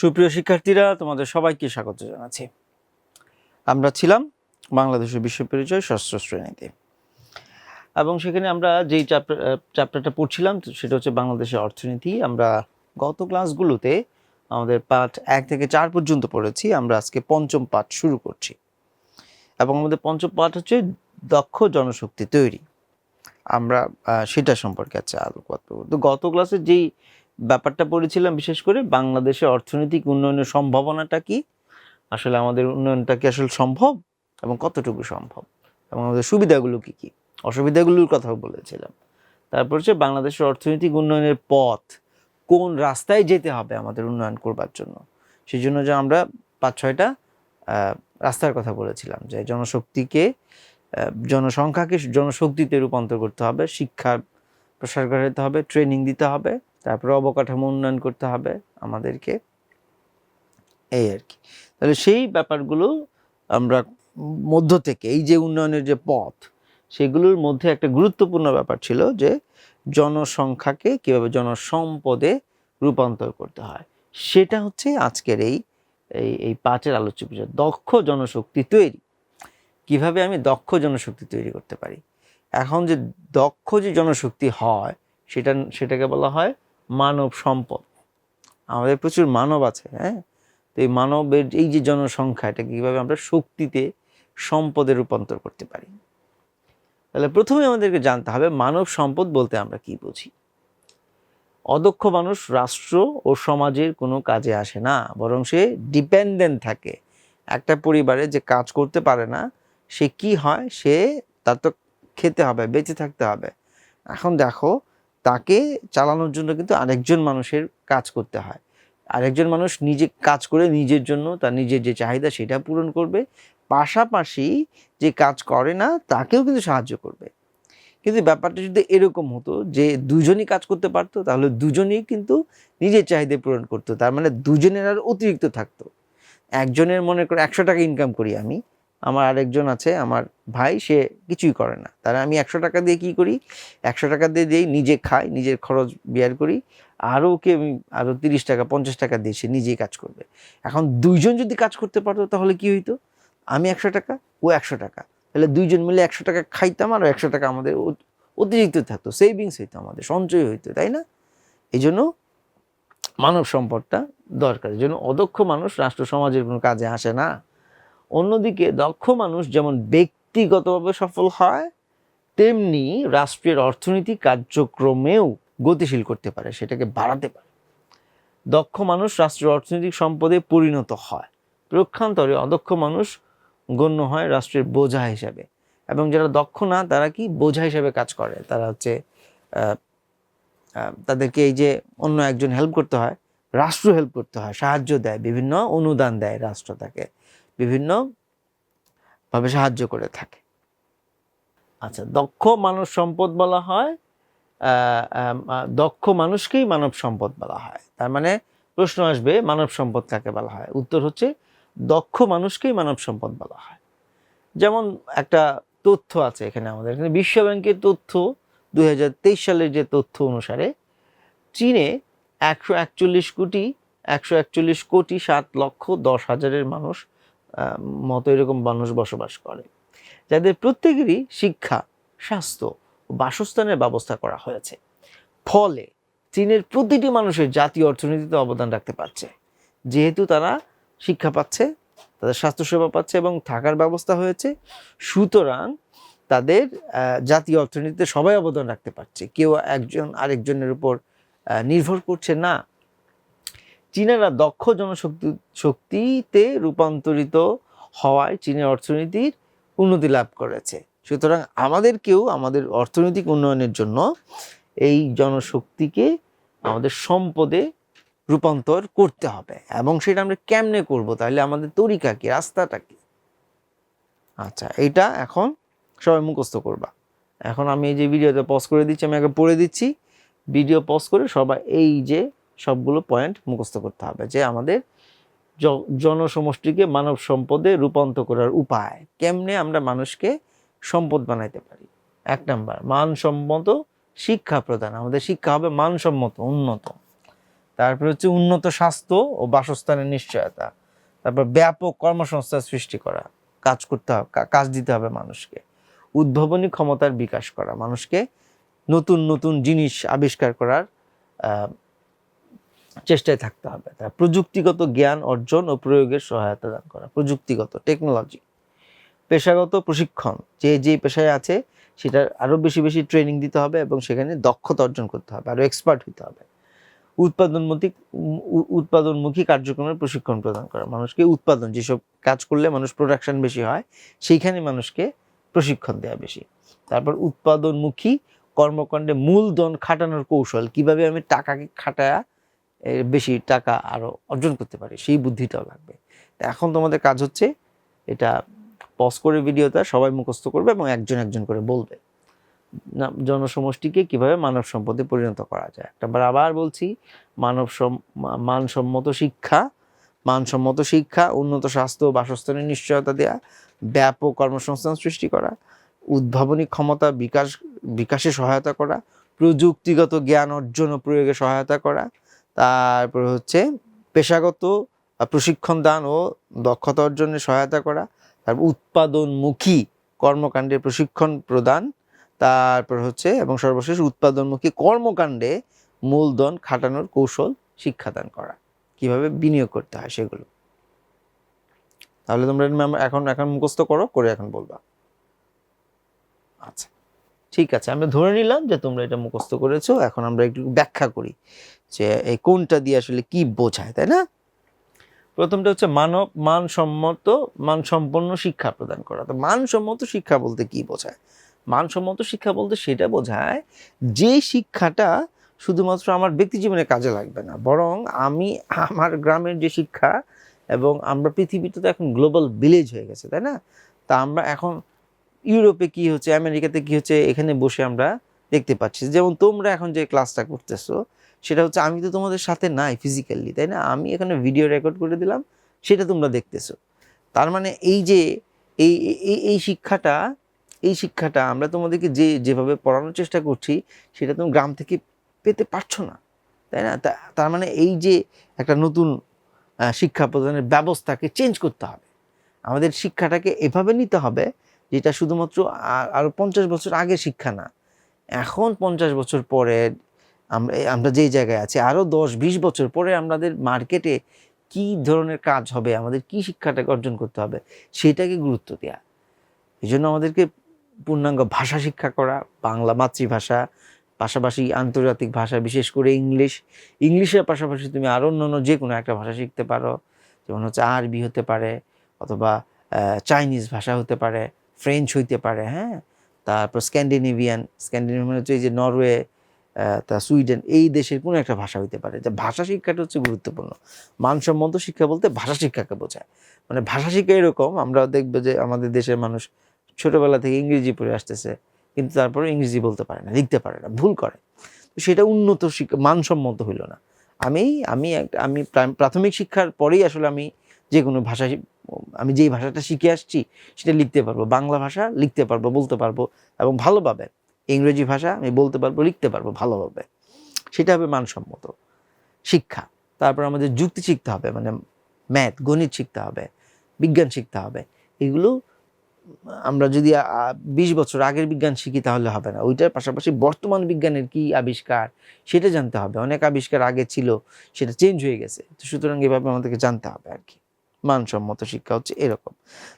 সুপ্রিয় শিক্ষার্থীরা, তোমাদের সবাইকে স্বাগত জানাচ্ছি। আমরা ছিলাম বাংলাদেশের বিশ্ব পরিচয় ষষ্ঠ শ্রেণীতে। এবং সেখানে আমরা যেই চ্যাপ্টার চ্যাপ্টারটা পড়ছিলাম, সেটা হচ্ছে বাংলাদেশের অর্থনীতি। আমরা গত ক্লাসগুলোতে আমাদের পাঠ এক থেকে চার পর্যন্ত পড়েছি। আমরা আজকে পঞ্চম পাঠ শুরু করছি। এবং আমাদের পঞ্চম পাঠ হচ্ছে দক্ষ জনশক্তি তৈরি। আমরা সেটা সম্পর্কে আচ্ছা আলোকপাত তো গত ক্লাসে যেই ব্যাপারটা পড়েছিলাম বিশেষ করে বাংলাদেশের অর্থনৈতিক উন্নয়নের সম্ভাবনাটা কি? আসলে আমাদের উন্নয়নটা কি আসলে সম্ভব এবং কতটুকু সম্ভব? এবং আমাদের সুবিধাগুলো কি কি? অসুবিধাগুলোর কথাও বলেছিলাম। তারপর হচ্ছে বাংলাদেশের অর্থনৈতিক উন্নয়নের পথ, কোন রাস্তায় যেতে হবে আমাদের উন্নয়ন করবার জন্য? সেই জন্য যে আমরা পাঁচ, ছয়টা রাস্তার কথা বলেছিলাম যে জনশক্তিকে জনসংখ্যাকে জনশক্তিতে রূপান্তর করতে হবে শিক্ষার প্রসার করাতে হবে ট্রেনিং দিতে হবে তারপরে অবকাঠামো উন্নয়ন করতে হবে আমাদেরকে। এই আর কি। তাহলে সেই ব্যাপারগুলো আমরা মধ্য থেকে, এই যে উন্নয়নের যে পথ, সেগুলোর মধ্যে একটা গুরুত্বপূর্ণ ব্যাপার ছিল যে জনসংখ্যাকে কীভাবে জনসম্পদে রূপান্তর করতে হয়। সেটা হচ্ছে আজকের এই এই পাঁচের আলোচ্য বিষয়, দক্ষ জনশক্তি তৈরি। কীভাবে আমি দক্ষ জনশক্তি তৈরি করতে পারি? এখন যে দক্ষ যে জনশক্তি হয়, সেটা, সেটাকে বলা হয় মানব সম্পদ। আমাদের প্রচুর মানব আছে হ্যাঁ? তো এই মানবের, এই যে জনসংখ্যা এটাকে কীভাবে আমরা শক্তিতে, সম্পদে রূপান্তর করতে পারি? তাহলে প্রথমে আমাদেরকে জানতে হবে, মানব সম্পদ বলতে আমরা কি বুঝি? অদক্ষ মানুষ রাষ্ট্র ও সমাজের কোনো কাজে আসে না, বরং সে ডিপেন্ডেন্ট থাকে। একটা পরিবারে যে কাজ করতে পারে না, সে কি হয়? সে, তার তো খেতে হবে, বেঁচে থাকতে হবে। এখন দেখো তাকে চালানোর জন্য কিন্তু আরেকজন মানুষের কাজ করতে হয়। আরেকজন মানুষ নিজে কাজ করে নিজের জন্য তার নিজের যে চাহিদা সেটা পূরণ করবে। পাশাপাশি যে কাজ করে না, তাকেও কিন্তু সাহায্য করবে। কিন্তু ব্যাপারটা যদি এরকম হতো যে দুজনই কাজ করতে পারতো, তাহলে দুজনেই কিন্তু নিজের চাহিদা পূরণ করতো। তার মানে দুজনের আর অতিরিক্ত থাকতো। একজনের মনে করে একশো টাকা ইনকাম করি আমি আমার আরেকজন আছে, আমার ভাই, সে কিছুই করে না। তাহলে আমি একশো টাকা দিয়ে কি করি? একশো টাকা দিয়ে দিয়েই নিজে খাই, নিজের খরচ বিয়ার করি। আরও ওকে আমি আরও তিরিশ টাকা, পঞ্চাশ টাকা দিয়ে সে নিজেই কাজ করবে। এখন দুইজন যদি কাজ করতে পারতো, তাহলে কি হইতো? আমি একশো টাকা, ও একশো টাকা। তাহলে দুইজন মিলে একশো টাকা খাইতাম আর একশো টাকা আমাদের অতিরিক্ত থাকতো। সেভিংস হইতো আমাদের, সঞ্চয় হইতো, তাই না? এই জন্য মানব সম্পদটা দরকার। এই জন্য অদক্ষ মানুষ রাষ্ট্র সমাজের কোনো কাজে আসে না। অন্যদিকে দক্ষ মানুষ যেমন ব্যক্তিগতভাবে সফল হয়, তেমনি রাষ্ট্রের অর্থনীতি কার্যক্রমেও গতিশীল করতে পারে, সেটাকে বাড়াতে পারে। দক্ষ মানুষ রাষ্ট্রের অর্থনৈতিক সম্পদে পরিণত হয়। প্রক্ষান্তরে অদক্ষ মানুষ গণ্য হয় রাষ্ট্রের বোঝা হিসাবে। এবং যারা দক্ষ না, তারা কি বোঝা হিসাবে কাজ করে? তারা হচ্ছে তাদেরকে এই যে অন্য একজন হেল্প করতে হয়, রাষ্ট্র হেল্প করতে হয়, সাহায্য দেয়, বিভিন্ন অনুদান দেয় রাষ্ট্র তাকে। বিভিন্ন ভাবে সাহায্য করে থাকে। আচ্ছা দক্ষ মানব সম্পদ বলা হয় দক্ষ মানুষকেই মানব সম্পদ বলা হয়। তার মানে প্রশ্ন আসবে, মানব সম্পদ কাকে বলা হয়? উত্তর হচ্ছে, দক্ষ মানুষকেই মানব সম্পদ বলা হয়। যেমন একটা তথ্য আছে এখানে আমাদের। এখানে বিশ্ব ব্যাংকের তথ্য, দুই হাজার তেইশ সালের যে তথ্য অনুসারে চীনে একশো একচল্লিশ কোটি, একশো একচল্লিশ কোটি সাত লক্ষ দশ হাজারের মানুষ মতো এরকম মানুষ বসবাস করে। যাদের প্রত্যেকেরই শিক্ষা, স্বাস্থ্য ও বাসস্থানের ব্যবস্থা করা হয়েছে। ফলে চীনের প্রতিটি মানুষের জাতীয় অর্থনীতিতে অবদান রাখতে পারছে। যেহেতু তারা শিক্ষা পাচ্ছে, তাদের স্বাস্থ্যসেবা পাচ্ছে এবং থাকার ব্যবস্থা হয়েছে, সুতরাং তাদের জাতীয় অর্থনীতিতে সবাই অবদান রাখতে পারছে। কেউ একজন আরেকজনের উপর নির্ভর করছে না। চীনারা দক্ষ জনশক্তি, শক্তিতে রূপান্তরিত হওয়ায় চীনের অর্থনীতির উন্নতি লাভ করেছে। সুতরাং আমাদেরকেও আমাদের অর্থনৈতিক উন্নয়নের জন্য এই জনশক্তিকে আমাদের সম্পদে রূপান্তর করতে হবে। এবং সেটা আমরা কেমনে করব? তাহলে আমাদের তরিকা কি? রাস্তাটা কি? আচ্ছা এইটা এখন সবাই মুখস্থ করবা। এখন আমি এই যে ভিডিওতে পজ করে দিচ্ছি, আমি আগে পড়ে দিচ্ছি। ভিডিও পজ করে সবাই এই যে সবগুলো পয়েন্ট মুখস্থ করতে হবে যে আমাদের জনসমষ্টিকে মানব সম্পদে রূপান্তর করার উপায় কেমনে আমরা মানুষকে সম্পদ বানাইতে পারি। এক নাম্বার, মানসম্মত শিক্ষা প্রদান। আমাদের শিক্ষা হবে মানসম্মত, উন্নত। তারপর হচ্ছে উন্নত স্বাস্থ্য ও বাসস্থানের নিশ্চয়তা। তারপর ব্যাপক কর্মসংস্থান সৃষ্টি করা। কাজ করতে হবে কাজ দিতে হবে মানুষকে। উদ্ভাবনী ক্ষমতার বিকাশ করা। মানুষকে নতুন নতুন জিনিস আবিষ্কার করার চেষ্টায় থাকতে হবে। তার প্রযুক্তিগত জ্ঞান অর্জন ও প্রয়োগের সহায়তা দান করা, প্রযুক্তিগত টেকনোলজি পেশাগত প্রশিক্ষণ, যে যে পেশায় আছে, সেটার আরও বেশি বেশি ট্রেনিং দিতে হবে এবং সেখানে দক্ষতা অর্জন করতে হবে আরও এক্সপার্ট হতে হবে। উৎপাদনমুখী উৎপাদনমুখী কার্যক্রমের প্রশিক্ষণ প্রদান করা, মানুষকে উৎপাদন, যেসব কাজ করলে মানুষ প্রোডাকশন বেশি হয়, সেইখানে মানুষকে প্রশিক্ষণ দেওয়া বেশি। তারপর উৎপাদনমুখী কর্মকাণ্ডে মূলধন খাটানোর কৌশল, কীভাবে আমি টাকাকে খাটায়া বেশি টাকা আরও অর্জন করতে পারে, সেই বুদ্ধিটাও লাগবে। এখন তোমাদের কাজ হচ্ছে এটা পজ করে ভিডিওটা সবাই মুখস্থ করবে এবং একজন একজন করে বলবে। জনসমষ্টিকে কীভাবে মানব সম্পদে পরিণত করা যায়? একটা আবার বলছি, মানব সম- মানসম্মত শিক্ষা মানসম্মত শিক্ষা, উন্নত স্বাস্থ্য বাসস্থানের নিশ্চয়তা দেয়া, ব্যাপক কর্মসংস্থান সৃষ্টি করা, উদ্ভাবনী ক্ষমতা বিকাশ, বিকাশে সহায়তা করা, প্রযুক্তিগত জ্ঞান অর্জন ও প্রয়োগে সহায়তা করা তারপর হচ্ছে পেশাগত প্রশিক্ষণ দান ও দক্ষতা অর্জনে সহায়তা করা, তারপর উৎপাদনমুখী কর্মকাণ্ডে প্রশিক্ষণ প্রদান, তারপর হচ্ছে এবং সর্বশেষ উৎপাদনমুখী কর্মকাণ্ডে মূলধন খাটানোর কৌশল শিক্ষাদান করা। কীভাবে বিনিয়োগ করতে হয় সেগুলো? তাহলে তোমরা এখন এখন মুখস্থ করো, করে এখন বলবা। আচ্ছা। ঠিক আছে, আমরা ধরে নিলাম যে তোমরা এটা মুখস্থ করেছ, এখন আমরা একটু ব্যাখ্যা করি যে এই কোনটা দিয়ে আসলে কি বোঝায়, তাই না? প্রথমটা হচ্ছে মানব, মানসম্মত, মানসম্পন্ন শিক্ষা প্রদান করা। তো মানসম্মত শিক্ষা বলতে কি বোঝায়? মানসম্মত শিক্ষা বলতে সেটা বোঝায় যে শিক্ষাটা শুধুমাত্র আমার ব্যক্তি জীবনে কাজে লাগবে না, বরং আমি, আমার গ্রামের যে শিক্ষা এবং আমরা পৃথিবীতে তো এখন গ্লোবাল ভিলেজ হয়ে গেছে, তাই না? তা আমরা এখন ইউরোপে কি হচ্ছে, আমেরিকাতে কি হচ্ছে, এখানে বসে আমরা দেখতে পাচ্ছি। যেমন তোমরা এখন যে ক্লাসটা করতেছো, সেটা হচ্ছে আমি তো তোমাদের সাথে নাই ফিজিক্যালি তাই না? আমি এখানে ভিডিও রেকর্ড করে দিলাম, সেটা তোমরা দেখতেছো। তার মানে এই যে, এই এই শিক্ষাটা এই শিক্ষাটা আমরা তোমাদেরকে যে, যেভাবে পড়ানোর চেষ্টা করছি, সেটা তুমি গ্রাম থেকে পেতে পারছ না, তাই না? তার মানে এই যে একটা নতুন শিক্ষা প্রদানের ব্যবস্থাকে চেঞ্জ করতে হবে। আমাদের শিক্ষাটাকে এভাবে নিতে হবে যেটা শুধুমাত্র আ- আরও পঞ্চাশ বছর আগে শিক্ষা না। এখন পঞ্চাশ বছর পরে আমরা আমরা যেই জায়গায় আছি, আরও দশ, বিশ বছর পরে আমাদের মার্কেটে কি ধরনের কাজ হবে, আমাদের কি শিক্ষাটাকে অর্জন করতে হবে, সেটাকে গুরুত্ব দেওয়া এই জন্য আমাদেরকে পূর্ণাঙ্গ ভাষা শিক্ষা করা, বাংলা মাতৃভাষা, পাশাপাশি আন্তর্জাতিক ভাষা, বিশেষ করে ইংলিশ। ইংলিশের পাশাপাশি তুমি আরও অন্যান্য যে কোনো একটা ভাষা শিখতে পারো, যেমন হচ্ছে আরবি হতে পারে, অথবা চাইনিজ ভাষা হতে পারে। ফ্রেঞ্চ হইতে পারে হ্যাঁ? তারপর স্ক্যান্ডিনেভিয়ান স্ক্যান্ডিনেভিয়ান হচ্ছে এই যে নরওয়ে তা সুইডেন এই দেশের কোনো একটা ভাষা হইতে পারে। যে ভাষা শিক্ষাটা হচ্ছে গুরুত্বপূর্ণ। মানসম্মত শিক্ষা বলতে ভাষা শিক্ষাকে বোঝায়। মানে ভাষা শিক্ষা এরকম, আমরা দেখব যে আমাদের দেশের মানুষ ছোটবেলা থেকে ইংরেজি পড়ে আসতেছে, কিন্তু তারপরে ইংরেজি বলতে পারে না, লিখতে পারে না, ভুল করে। তো সেটা উন্নত শিক্ষা, মানসম্মত হইল না। আমি আমি একটা, আমি প্রাথমিক শিক্ষার পরেই আসলে আমি যে কোনো ভাষা আমি যেই ভাষাটা শিখে আসছি, সেটা লিখতে পারব। বাংলা ভাষা লিখতে পারব, বলতে পারব এবং ভালোভাবে। ইংরেজি ভাষা আমি বলতে পারব, লিখতে পারব ভালোভাবে। সেটা হবে মানসম্মত। শিক্ষা। তারপর আমাদের যুক্তি শিখতে হবে মানে ম্যাথ, গণিত শিখতে হবে, বিজ্ঞান শিখতে হবে। এগুলো আমরা যদি বিশ বছর আগের বিজ্ঞান শিখি তাহলে হবে না। ওইটার পাশাপাশি বর্তমান বিজ্ঞানের কি আবিষ্কার, সেটা জানতে হবে। অনেক আবিষ্কার আগে ছিল, সেটা চেঞ্জ হয়ে গেছে। তো সুতরাং এভাবে আমাদেরকে জানতে হবে আর কি। মানসম্মত শিক্ষা হচ্ছে এরকম।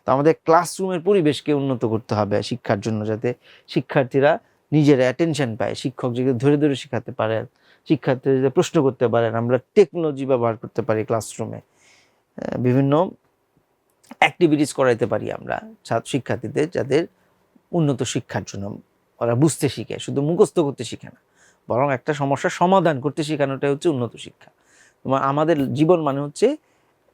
তো আমাদের ক্লাসরুমের পরিবেশকে উন্নত করতে হবে শিক্ষার জন্য যাতে শিক্ষার্থীরা নিজেরা অ্যাটেনশন পায়, শিক্ষক যদি ধরে ধরে শেখাতে পারেন, শিক্ষার্থীরা প্রশ্ন করতে পারেন, আমরা টেকনোলজি ব্যবহার করতে পারি ক্লাসরুমে বিভিন্ন অ্যাক্টিভিটিস করাইতে পারি আমরা ছাত্র শিক্ষার্থীদের যাদের উন্নত শিক্ষার জন্য ওরা বুঝতে শিখে, শুধু মুখস্থ করতে শিখে না, বরং একটা সমস্যার সমাধান করতে শেখানোটাই হচ্ছে উন্নত শিক্ষা। আমাদের জীবন মানে হচ্ছে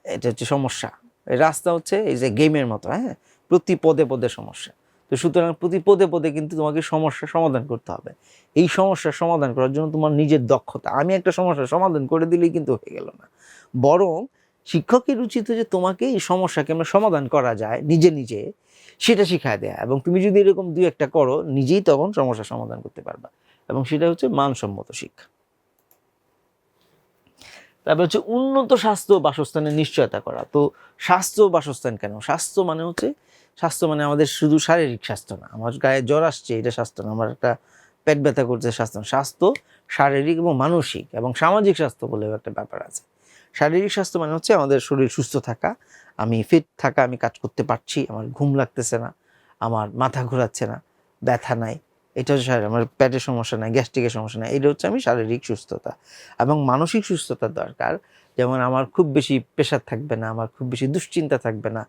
এটা হচ্ছে সমস্যা। রাস্তা হচ্ছে এই যে গেমের মতো হ্যাঁ? প্রতি পদে পদে সমস্যা। তো সুতরাং প্রতি পদে পদে কিন্তু তোমাকে সমস্যার সমাধান করতে হবে। এই সমস্যার সমাধান করার জন্য তোমার নিজের দক্ষতা। আমি একটা সমস্যার সমাধান করে দিলেই কিন্তু হয়ে গেল না। বরং শিক্ষকের উচিত যে তোমাকে এই সমস্যাকে আমরা সমাধান করা যায় নিজে নিজে, সেটা শিখায় দেয়া। এবং তুমি যদি এরকম দু একটা করো, নিজেই তখন সমস্যার সমাধান করতে পারবা। এবং সেটা হচ্ছে মানসম্মত শিক্ষা। তারপর হচ্ছে উন্নত স্বাস্থ্য বাসস্থানের নিশ্চয়তা করা। তো স্বাস্থ্য বাসস্থান কেন? স্বাস্থ্য মানে হচ্ছে, স্বাস্থ্য মানে আমাদের শুধু শারীরিক স্বাস্থ্য না। আমার গায়ে জ্বর আসছে, এটা স্বাস্থ্য না। আমার একটা পেট ব্যথা করছে স্বাস্থ্য স্বাস্থ্য শারীরিক এবং মানসিক এবং সামাজিক স্বাস্থ্য বলেও একটা ব্যাপার আছে। শারীরিক স্বাস্থ্য মানে হচ্ছে আমাদের শরীর সুস্থ থাকা। আমি ফিট থাকা, আমি কাজ করতে পারছি, আমার ঘুম লাগতেছে না, আমার মাথা ঘোরাচ্ছে না, ব্যথা নাই এটা হচ্ছে আমার পেটের সমস্যা নাই, গ্যাস্ট্রিকের সমস্যা নাই, এটা হচ্ছে আমি শারীরিক সুস্থতা এবং মানসিক সুস্থতার দরকার। যেমন আমার খুব বেশি প্রেশার থাকবে না, আমার খুব বেশি দুশ্চিন্তা থাকবে না,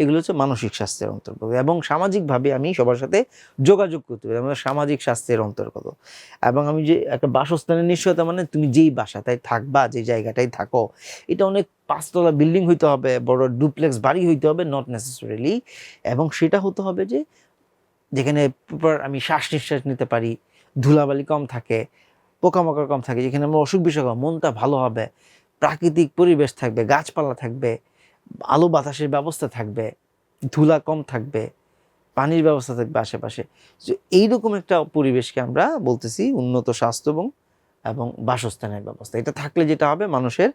এগুলো হচ্ছে মানসিক স্বাস্থ্যের অন্তর্গত এবং সামাজিকভাবে আমি সবার সাথে যোগাযোগ করতে পারি আমাদের সামাজিক স্বাস্থ্যের অন্তর্গত। এবং আমি যে একটা বাসস্থানের নিশ্চয়তা মানে তুমি যেই বাসাটায় থাকবা, যে জায়গাটায় থাকো, এটা অনেক পাঁচতলা বিল্ডিং হইতে হবে, বড় ডুপ্লেক্স বাড়ি হইতে হবে নট নেসেসারিলি এবং সেটা হতে হবে যে যেখানে আমি শ্বাস নিঃশ্বাস নিতে পারি, ধুলাবালি কম থাকে, পোকামাকড় কম থাকে, যেখানে আমার অসুখ বিসুখ মনটা ভালো হবে, প্রাকৃতিক পরিবেশ থাকবে, গাছপালা থাকবে, আলো বাতাসের ব্যবস্থা থাকবে, ধুলা কম থাকবে, পানির ব্যবস্থা থাকবে আশেপাশে। এইরকম একটা পরিবেশকে আমরা বলতেছি উন্নত স্বাস্থ্য এবং এবং বাসস্থানের ব্যবস্থা। এটা থাকলে যেটা হবে, মানুষের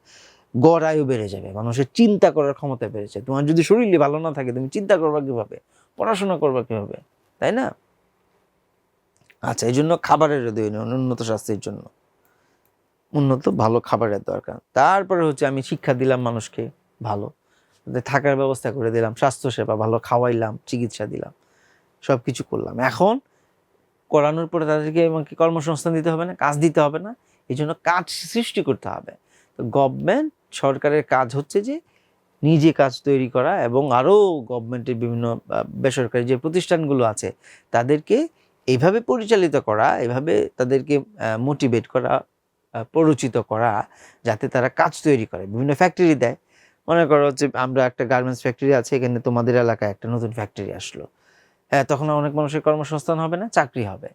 গড় আয়ু বেড়ে যাবে, মানুষের চিন্তা করার ক্ষমতা বেড়ে যায় তোমার যদি শরীরই ভালো না থাকে, তুমি চিন্তা করবা কীভাবে? পড়াশোনা করবা কীভাবে? তাই না? আচ্ছা এই জন্য খাবারের উন্নত স্বাস্থ্যের জন্য। উন্নত, ভালো খাবারের দরকার। তারপরে হচ্ছে আমি শিক্ষা দিলাম মানুষকে, ভালো। থাকার ব্যবস্থা করে দিলাম, স্বাস্থ্যসেবা, ভালো খাওয়াইলাম, চিকিৎসা দিলাম সব কিছু করলাম। এখন করানোর পরে তাদেরকে আমাকে কর্মসংস্থান দিতে হবে না, কাজ দিতে হবে না, এই জন্য কাজ সৃষ্টি করতে হবে। তো গভর্নমেন্ট সরকারের কাজ হচ্ছে যে নিজে কাজ তৈরি করা এবং আরও গভর্নমেন্টের বিভিন্ন বেসরকারি যে প্রতিষ্ঠানগুলো আছে, তাদেরকে এইভাবে পরিচালিত করা, এভাবে তাদেরকে মোটিভেট করা প্ররোচিত করা, যাতে তারা কাজ তৈরি করে, বিভিন্ন ফ্যাক্টরি দেয়। মনে করো হচ্ছে আমরা একটা গার্মেন্টস ফ্যাক্টরি আছে, এখানে তোমাদের এলাকায় একটা নতুন ফ্যাক্টরি আসলো। হ্যাঁ তখন অনেক মানুষের কর্মসংস্থান হবে না, চাকরি হবে।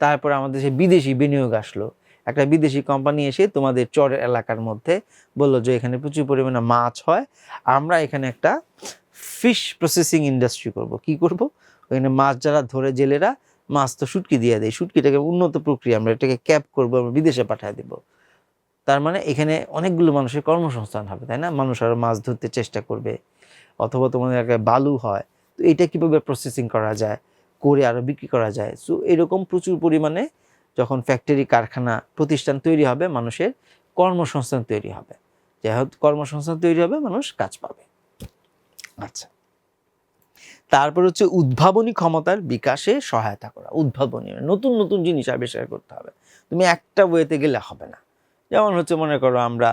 তারপর আমাদের সে বিদেশি বিনিয়োগ আসলো। একটা বিদেশি কোম্পানি এসে তোমাদের চর এলাকার মধ্যে বলল যে এখানে প্রচুর পরিমাণে মাছ হয়, আমরা এখানে একটা ফিশ প্রসেসিং ইন্ডাস্ট্রি করব। কি করব? ওখানে মাছ যারা ধরে জেলেরা, মাছ তো শুটকি দিয়ে দেয়। শুটকিটাকে উন্নত প্রক্রিয়া, আমরা এটাকে ক্যাপ করব, আমরা বিদেশে পাঠিয়ে দেবো। তার মানে এখানে অনেকগুলো মানুষের কর্মসংস্থান হবে, তাই না? মানুষ আরও মাছ ধরতে চেষ্টা করবে, অথবা তোমাদের এলাকায় বালু হয়। তো এটা কীভাবে প্রসেসিং করা যায়? করে আরও বিক্রি করা যায়। সো এরকম প্রচুর পরিমাণে যখন ফ্যাক্টরি, কারখানা প্রতিষ্ঠান তৈরি হবে, মানুষের কর্মসংস্থান তৈরি হবে। যাই হোক, কর্মসংস্থান তৈরি হবে, মানুষ কাজ পাবে। আচ্ছা। তারপর হচ্ছে উদ্ভাবনী ক্ষমতার বিকাশে সহায়তা করা, উদ্ভাবনী মানে নতুন নতুন জিনিস আবিষ্কার করতে হবে। তুমি একটা ওয়েতে গেলে হবে না। যেমন হচ্ছে, মনে করো আমরা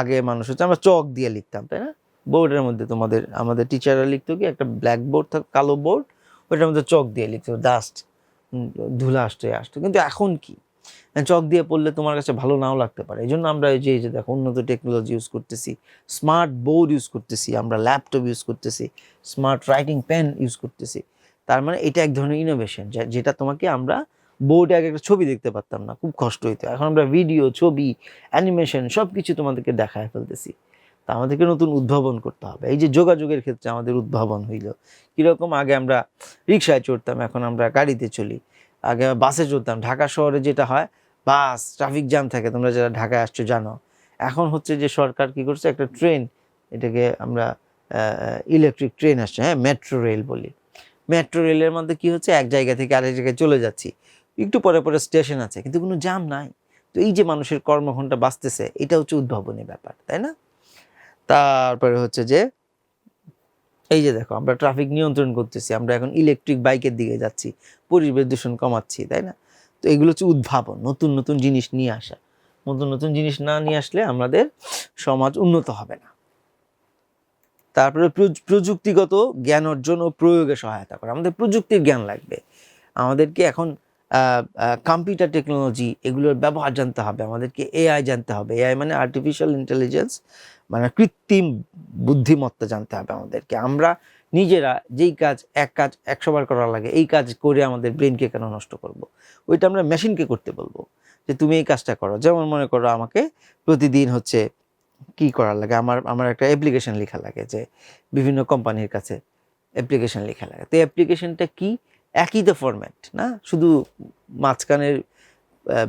আগে মানুষ হচ্ছে, আমরা চক দিয়ে লিখতাম, তাই না? বোর্ডের মধ্যে তোমাদের, আমাদের টিচাররা লিখতো কি, একটা ব্ল্যাক বোর্ড থাক, কালো বোর্ড ওইটার মধ্যে চক দিয়ে লিখতো ডাস্ট ধুলা আসতো আসতো কিন্তু এখন কি? চক দিয়ে পড়লে তোমার কাছে ভালো নাও লাগতে পারে। এই জন্য আমরা এই যে যে দেখো, উন্নত টেকনোলজি ইউজ করতেছি স্মার্ট বোর্ড ইউজ করতেছি, আমরা ল্যাপটপ ইউজ করতেছি স্মার্ট রাইটিং পেন ইউজ করতেছি। তার মানে এটা এক ধরনের ইনোভেশন যেটা তোমাকে আমরা বোর্ডে আগে একটা ছবি দেখতে পারতাম না, খুব কষ্ট হইতো। এখন আমরা ভিডিও ছবি অ্যানিমেশন সব কিছু তোমাদেরকে দেখায় ফেলতেছি। তা আমাদেরকে নতুন উদ্ভাবন করতে হবে। এই যে যোগাযোগের ক্ষেত্রে আমাদের উদ্ভাবন হইল। কীরকম আগে আমরা রিক্সায় চড়তাম, এখন আমরা গাড়িতে চলি। আগে বাসে চড়তাম, ঢাকা শহরে যেটা হয়, বাস ট্রাফিক জ্যাম থাকে, তোমরা যারা ঢাকায় আসছো জানো। এখন হচ্ছে যে সরকার কি করছে, একটা ট্রেন এটাকে আমরা ইলেকট্রিক ট্রেন আসছে হ্যাঁ মেট্রো রেল বলি। মেট্রো রেলের মধ্যে কি হচ্ছে, এক জায়গা থেকে আরেক জায়গায় চলে যাচ্ছি। একটু পরে পরে স্টেশন আছে, কিন্তু কোনো জ্যাম নাই। তো এই যে মানুষের কর্মঘণ্টা বাঁচতেছে, এটা হচ্ছে উদ্ভাবনী ব্যাপার, তাই না? তারপরে হচ্ছে যে, এই যে দেখো, আমরা ট্রাফিক নিয়ন্ত্রণ করতেছি, আমরা এখন ইলেকট্রিক বাইকের দিকে যাচ্ছি, পরিবেশ দূষণ কমাচ্ছি, তাই না? তো এগুলো হচ্ছে উদ্ভাবন, নতুন নতুন জিনিস নিয়ে আসা। নতুন নতুন জিনিস না নিয়ে আসলে আমাদের সমাজ উন্নত হবে না। তারপরে প্রযু- প্রযুক্তিগত জ্ঞান অর্জন ও প্রয়োগে সহায়তা করে। আমাদের প্রযুক্তির জ্ঞান লাগবে। আমাদেরকে এখন কম্পিউটার টেকনোলজি এগুলোর ব্যবহার জানতে হবে, আমাদেরকে এআই জানতে হবে। এআই মানে আর্টিফিশিয়াল ইন্টেলিজেন্স মানে কৃত্রিম বুদ্ধিমত্তা জানতে হবে আমাদেরকে। আমরা নিজেরা যেই কাজ, এক কাজ, একশো বার করা লাগে, এই কাজ করে আমাদের ব্রেনকে কেন নষ্ট করব। ওইটা আমরা মেশিনকে করতে বলব, যে তুমি এই কাজটা করো। যেমন মনে করো আমাকে প্রতিদিন হচ্ছে কি করা লাগে? আমার আমার একটা অ্যাপ্লিকেশন লেখা লাগে যে বিভিন্ন কোম্পানির কাছে অ্যাপ্লিকেশন লেখা লাগে। তো অ্যাপ্লিকেশনটা কি? একই তো ফরম্যাট না? শুধু মাঝখানের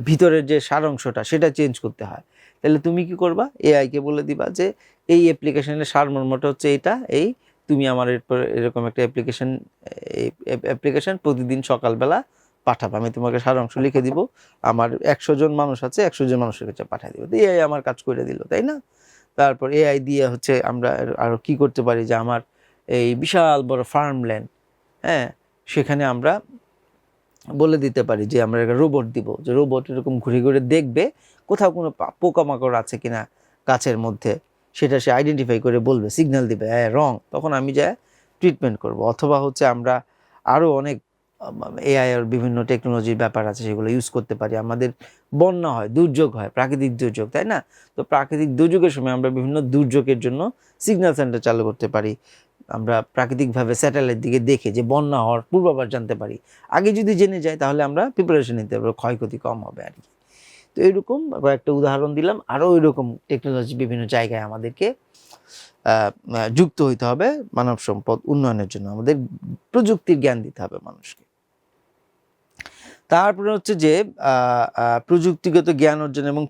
ভিতরের যে সার অংশটা, সেটা চেঞ্জ করতে হয়। তাহলে তুমি কি করবা? এআইকে বলে দিবা যে, এই অ্যাপ্লিকেশনের সারমর্মটা হচ্ছে এটা, এই তুমি আমার এরপর এরকম একটা অ্যাপ্লিকেশন অ্যাপ্লিকেশন প্রতিদিন সকালবেলা পাঠাবো। আমি তোমাকে সারাংশ লিখে দিব। আমার একশো জন মানুষ আছে, একশো জন মানুষের কাছে পাঠিয়ে দিব। এআই আমার কাজ করে দিল, তাই না? তারপর এআই দিয়ে হচ্ছে আমরা আরও কি করতে পারি যে, আমার এই বিশাল বড় ফার্মল্যান্ড হ্যাঁ? সেখানে আমরা বলে দিতে পারি যে আমরা একটা রোবট দিব। যে রোবট এরকম ঘুরে ঘুরে দেখবে কোথাও কোনো পোকামাকড় আছে কিনা গাছের মধ্যে। সেটা সে আইডেন্টিফাই করে বলবে সিগন্যাল দিবে হ্যাঁ রং তখন আমি যা ট্রিটমেন্ট করব। অথবা হচ্ছে আমরা আরও অনেক এআই এর বিভিন্ন টেকনোলজির ব্যাপার আছে সেগুলো ইউজ করতে পারি। আমাদের বন্যা হয়, দুর্যোগ হয়, প্রাকৃতিক দুর্যোগ, তাই না? তো প্রাকৃতিক দুর্যোগের সময় আমরা বিভিন্ন দুর্যোগের জন্য সিগন্যাল সেন্টার চালু করতে পারি। আমরা প্রাকৃতিকভাবে স্যাটেলাইট দিকে দেখে যে বন্যা হওয়ার পূর্বাভাস জানতে পারি। আগে যদি জেনে যাই তাহলে আমরা প্রিপারেশন নিতে পারব, ক্ষয়ক্ষতি কম হবে আর কি। তো এরকম কয়েকটা উদাহরণ দিলাম। আরও এরকম টেকনোলজি বিভিন্ন জায়গায় আমাদেরকে যুক্ত হইতে হবে মানব সম্পদ উন্নয়নের জন্য। আমাদের প্রযুক্তির জ্ঞান দিতে হবে মানুষকে। তারপরে হচ্ছে যে প্রযুক্তিগত জ্ঞান অর্জন এবং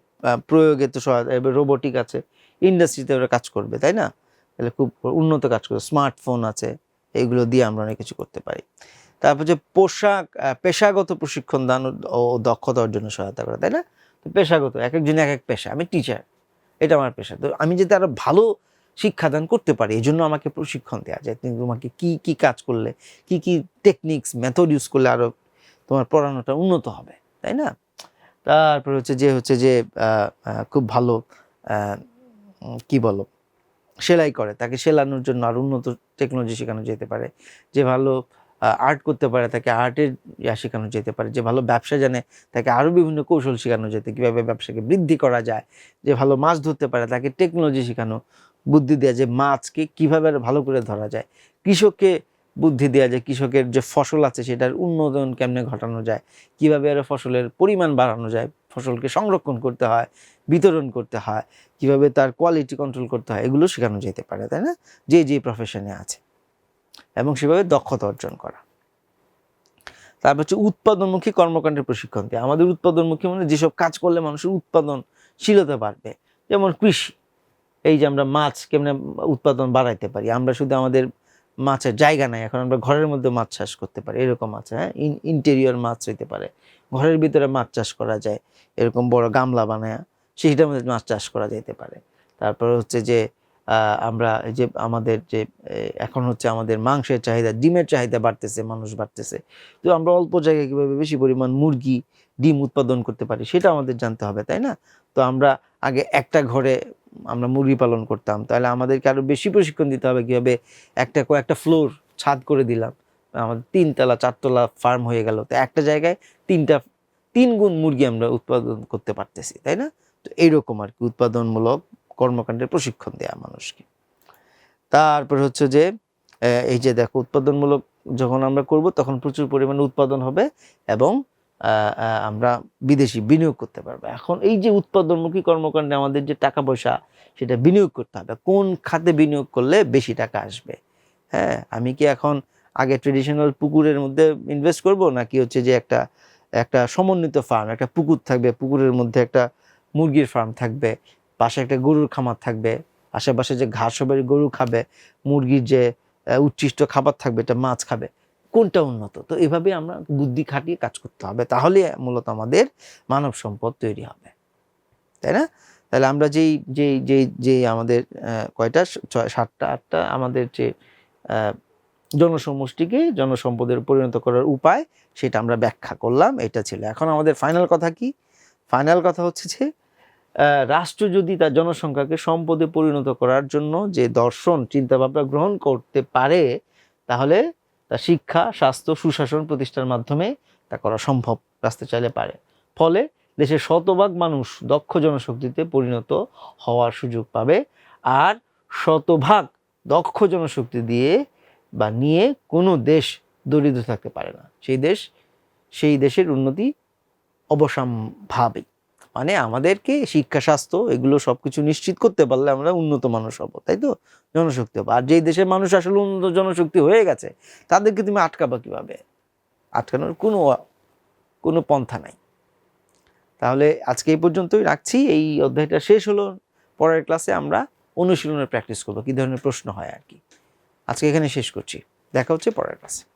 প্রয়োগে তো সহায়তা রোবোটিক আছে। ইন্ডাস্ট্রিতে ওরা কাজ করবে, তাই না? তাহলে খুব উন্নত কাজ করবে স্মার্টফোন আছে, এগুলো দিয়ে আমরা অনেক কিছু করতে পারি। তারপর যে পোশাক পেশাগত প্রশিক্ষণ দান ও- দক্ষতা অর্জনে সহায়তা করে, তাই না? তো পেশাগত, এক একজন এক এক পেশা। আমি টিচার এটা আমার পেশা। তো আমি যাতে আরও ভালো শিক্ষাদান করতে পারি, এই জন্য আমাকে প্রশিক্ষণ দেওয়া যায়। তুমি তোমাকে কি কি কাজ করলে, কি কি টেকনিক্স মেথড ইউজ করলে আরও তোমার পড়ানোটা উন্নত হবে, তাই না? তারপর হচ্ছে যে হচ্ছে যে খুব ভালো কি বলো? সেলাই করে, তাকে সেলানোর জন্য আর উন্নত টেকনোলজি শেখানো যেতে পারে, যে ভালো আর্ট করতে পারে, তাকে আর্টের ইয়া শেখানো যেতে পারে, যে ভালো ব্যবসা জানে, তাকে আরও বিভিন্ন কৌশল শেখানো যেতে, কীভাবে ব্যবসাকে বৃদ্ধি করা যায়, যে ভালো মাছ ধরতে পারে, তাকে টেকনোলজি শেখানো, বুদ্ধি দেওয়া যে মাছকে কীভাবে ভালো করে ধরা যায়, কৃষককে বুদ্ধি দেওয়া যায় কৃষকের যে ফসল আছে সেটার উন্নয়ন কেমনে ঘটানো যায়, কীভাবে আরও ফসলের পরিমাণ বাড়ানো যায়, ফসলকে সংরক্ষণ করতে হয় বিতরণ করতে হয়, কীভাবে তার কোয়ালিটি কন্ট্রোল করতে হয়, এগুলো শেখানো যেতে পারে, তাই না? যে যে প্রফেশনে আছে। এবং সেভাবে দক্ষতা অর্জন করা। তারপর হচ্ছে উৎপাদনমুখী কর্মকাণ্ডের প্রশিক্ষণ দেয়। আমাদের উৎপাদনমুখী মানে যেসব কাজ করলে মানুষের উৎপাদনশীলতা বাড়বে। যেমন কৃষি। এই যে আমরা মাছ কেমনে উৎপাদন বাড়াইতে পারি, আমরা শুধু আমাদের মাছের জায়গা নাই, এখন আমরা ঘরের মধ্যে মাছ চাষ করতে পারি, এরকম মাছ হ্যাঁ? ইন ইন্টেরিয়র মাছ হইতে পারে। ঘরের ভিতরে মাছ চাষ করা যায়, এরকম বড় গামলা বানায়। সেইটার মধ্যে মাছ চাষ করা যেতে পারে। তারপর হচ্ছে যে আমরা যে আমাদের যে এখন হচ্ছে আমাদের মাংসের চাহিদা, ডিমের চাহিদা বাড়তেছে, মানুষ বাড়তেছে। তো আমরা অল্প জায়গায় কীভাবে বেশি পরিমাণ মুরগি, ডিম উৎপাদন করতে পারি সেটা আমাদের জানতে হবে, তাই না? তো আমরা আগে একটা ঘরে আমরা মুরগি পালন করতাম, তাহলে আমাদেরকে আরও বেশি প্রশিক্ষণ দিতে হবে কীভাবে একটা কয়েকটা ফ্লোর ছাদ করে দিলাম। আমাদের তিনতলা, চারতলা ফার্ম হয়ে গেল, তো একটা জায়গায় তিনটা তিন গুণ মুরগি আমরা উৎপাদন করতে পারতেছি, তাই না? তো এইরকম আর কি উৎপাদনমূলক কর্মকাণ্ডের প্রশিক্ষণ দেওয়া মানুষকে। তারপর হচ্ছে যে এই যে দেখো উৎপাদনমূলক যখন আমরা করব তখন প্রচুর পরিমাণে উৎপাদন হবে এবং আমরা বিদেশি বিনিয়োগ করতে পারব। এখন এই যে উৎপাদনমুখী কর্মকাণ্ডে আমাদের যে টাকা পয়সা সেটা বিনিয়োগ করতে হবে। কোন খাতে বিনিয়োগ করলে বেশি টাকা আসবে? হ্যাঁ আমি কি এখন আগে ট্রেডিশনাল পুকুরের মধ্যে ইনভেস্ট করব নাকি হচ্ছে যে একটা একটা সমন্বিত ফার্ম একটা পুকুর থাকবে, পুকুরের মধ্যে একটা মুরগির ফার্ম থাকবে, পাশে একটা গরুর খামার থাকবে, আশেপাশে যে ঘাস হবে, গরু খাবে, মুরগির যে উচ্ছিষ্ট খাবার থাকবে, এটা মাছ খাবে, কোনটা উন্নত? তো এভাবে আমরা বুদ্ধি খাটিয়ে কাজ করতে হবে, তাহলে মূলত আমাদের মানব সম্পদ তৈরি হবে। তাই না? তাহলে আমরা যেই যেই যেই যেই আমাদের কয়টা? ছয়, সাতটা, আটটা আমাদের যে জনসমষ্টিকে জনসম্পদের পরিণত করার উপায়, সেটা আমরা ব্যাখ্যা করলাম, এটা ছিল। এখন আমাদের ফাইনাল কথা কি? ফাইনাল কথা হচ্ছে যে রাষ্ট্র যদি তার জনসংখ্যাকে সম্পদে পরিণত করার জন্য যে দর্শন চিন্তা ভাবনা গ্রহণ করতে পারে, তাহলে তা শিক্ষা, স্বাস্থ্য, সুশাসন প্রতিষ্ঠার মাধ্যমে তা করা সম্ভব, রাস্তা চাইলে পারে। ফলে দেশের শতভাগ মানুষ দক্ষ জনশক্তিতে পরিণত হওয়ার সুযোগ পাবে আর শতভাগ দক্ষ জনশক্তি দিয়ে বা নিয়ে কোনো দেশ দরিদ্র থাকতে পারে না। সেই দেশ, সেই দেশের উন্নতি অবশ্যম্ভাবী মানে আমাদেরকে শিক্ষা, স্বাস্থ্য এগুলো সবকিছু নিশ্চিত করতে পারলে আমরা উন্নত মানুষ হব, তাই তো? জনশক্তি হব। আর যেই দেশের মানুষ আসলে উন্নত জনশক্তি হয়ে গেছে, তাদেরকে তুমি আটকাবা কীভাবে? আটকানোর কোনো কোনো পন্থা নাই। তাহলে আজকে এই পর্যন্তই রাখছি, এই অধ্যায়টা শেষ হলো, পরের ক্লাসে আমরা অনুশীলনের প্র্যাকটিস করব, কী ধরনের প্রশ্ন হয় আর কি। আজকে এখানে শেষ করছি, দেখা হচ্ছে পরের ক্লাসে।